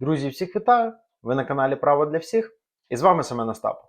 Друзі, всіх вітаю! Ви на каналі Право для всіх і з вами Семен Остапов.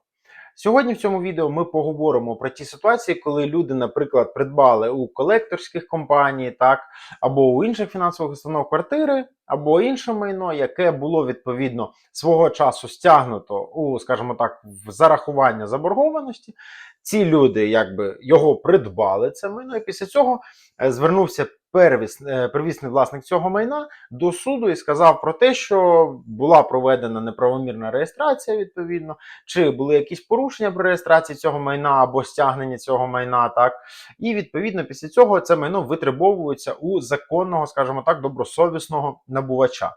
Сьогодні в цьому відео ми поговоримо про ті ситуації, коли люди, наприклад, придбали у колекторських компаній, так, або у інших фінансових установ квартири, або інше майно, яке було відповідно свого часу стягнуто у, скажімо так, в зарахування заборгованості. Ці люди якби його придбали це майно, і після цього е, звернувся первіс, е, первісний власник цього майна до суду і сказав про те, що була проведена неправомірна реєстрація, відповідно, чи були якісь порушення при реєстрації цього майна або стягнення цього майна, так і відповідно після цього це майно витребовується у законного, скажімо так, добросовісного набувача.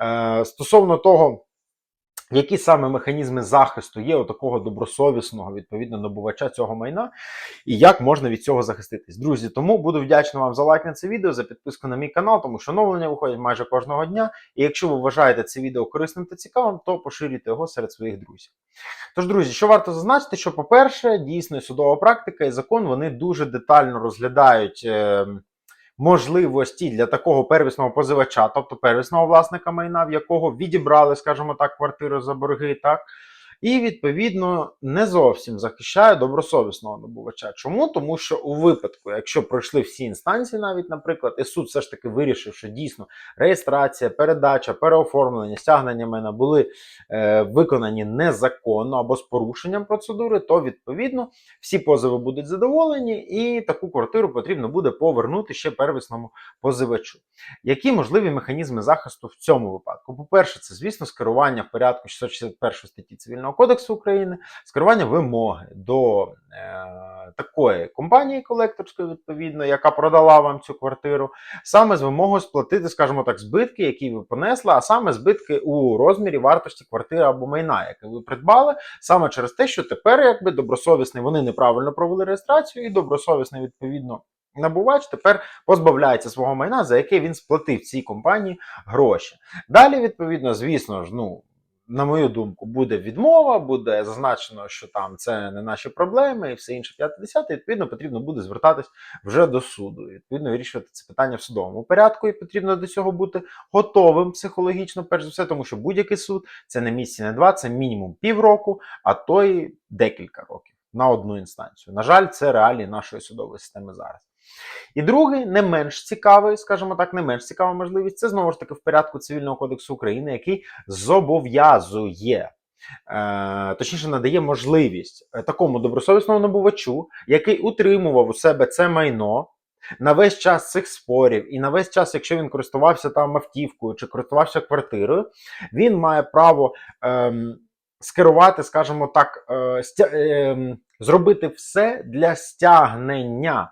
Е, стосовно того. Які саме механізми захисту є у такого добросовісного відповідно набувача цього майна, і як можна від цього захиститись? Друзі, тому буду вдячний вам за лайк на це відео, за підписку на мій канал, тому що оновлення виходять майже кожного дня. І якщо ви вважаєте це відео корисним та цікавим, то поширюйте його серед своїх друзів. Тож, друзі, що варто зазначити, що, по-перше, дійсно судова практика і закон вони дуже детально розглядають. Е можливості для такого первісного позивача, тобто первісного власника майна, в якого відібрали, скажімо так, квартиру за борги, так. І, відповідно, не зовсім захищає добросовісного набувача. Чому? Тому що у випадку, якщо пройшли всі інстанції, навіть, наприклад, і суд все ж таки вирішив, що дійсно реєстрація, передача, переоформлення, стягнення майна були е, виконані незаконно або з порушенням процедури, то відповідно всі позови будуть задоволені, і таку квартиру потрібно буде повернути ще первісному позивачу. Які можливі механізми захисту в цьому випадку? По-перше, це, звісно, скерування в порядку 661 статті цивільного кодексу України, скерування вимоги до е, такої компанії колекторської, відповідно, яка продала вам цю квартиру, саме з вимогою сплатити, скажімо так, збитки, які ви понесли, а саме збитки у розмірі вартості квартири або майна, яке ви придбали, саме через те, що тепер, якби добросовісний, вони неправильно провели реєстрацію, і добросовісний, відповідно. Набувач тепер позбавляється свого майна, за яке він сплатив цій компанії гроші. Далі, відповідно, звісно ж, ну на мою думку, буде відмова, буде зазначено, що там це не наші проблеми і все інше 50 відповідно, потрібно буде звертатись вже до суду. І, відповідно, вирішувати це питання в судовому порядку, і потрібно до цього бути готовим психологічно, перш за все, тому що будь-який суд це не місяць, не два, це мінімум півроку, а то й декілька років на одну інстанцію. На жаль, це реалії нашої судової системи зараз. І другий, не менш цікавий, скажімо так, не менш цікава можливість, це знову ж таки в порядку Цивільного кодексу України, який зобов'язує. Е, точніше, надає можливість е, такому добросовісному набувачу, який утримував у себе це майно на весь час цих спорів, і на весь час, якщо він користувався там автівкою чи користувався квартирою, він має право ем, скерувати, скажімо так, е, стя, е, зробити все для стягнення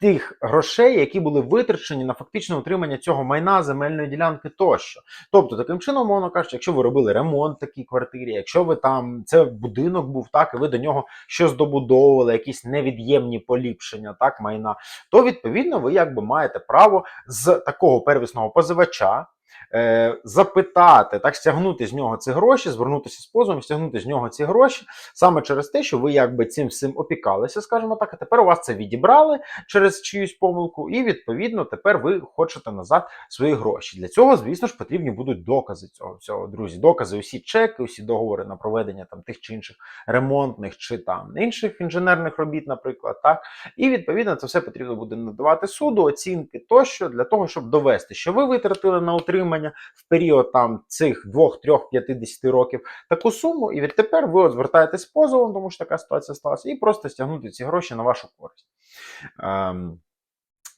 тих грошей, які були витрачені на фактичне утримання цього майна, земельної ділянки тощо. Тобто, таким чином, мовно кажучи, якщо ви робили ремонт в такій квартирі, якщо ви там це будинок був так, і ви до нього щось добудовували, якісь невід'ємні поліпшення, так майна, то відповідно ви якби маєте право з такого первісного позивача е, запитати, так, стягнути з нього ці гроші, звернутися з позовом, стягнути з нього ці гроші, саме через те, що ви якби цим всім опікалися, скажімо так, а тепер у вас це відібрали через чиюсь помилку, і відповідно тепер ви хочете назад свої гроші. Для цього, звісно ж, потрібні будуть докази цього всього, друзі. Докази, усі чеки, усі договори на проведення там тих чи інших ремонтних чи там інших інженерних робіт, наприклад, так. І відповідно це все потрібно буде надавати суду, оцінки тощо для того, щоб довести, що ви витратили на утримання в період там цих 2, 3, 50 років таку суму, і відтепер ви от звертаєтесь позовом, тому що така ситуація сталася, і просто стягнути ці гроші на вашу користь. Ем,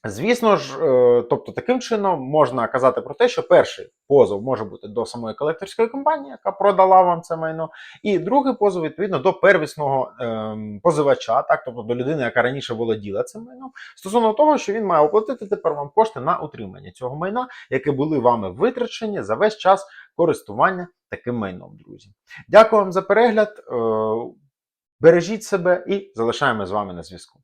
Звісно ж, е, тобто таким чином можна казати про те, що перший позов може бути до самої колекторської компанії, яка продала вам це майно, і другий позов відповідно до первісного ем, позивача, так тобто до людини, яка раніше володіла цим майном, стосовно того, що він має оплатити тепер вам кошти на утримання цього майна, які були вами витрачені за весь час користування таким майном, друзі. Дякую вам за перегляд. Е, бережіть себе і залишаємо з вами на зв'язку.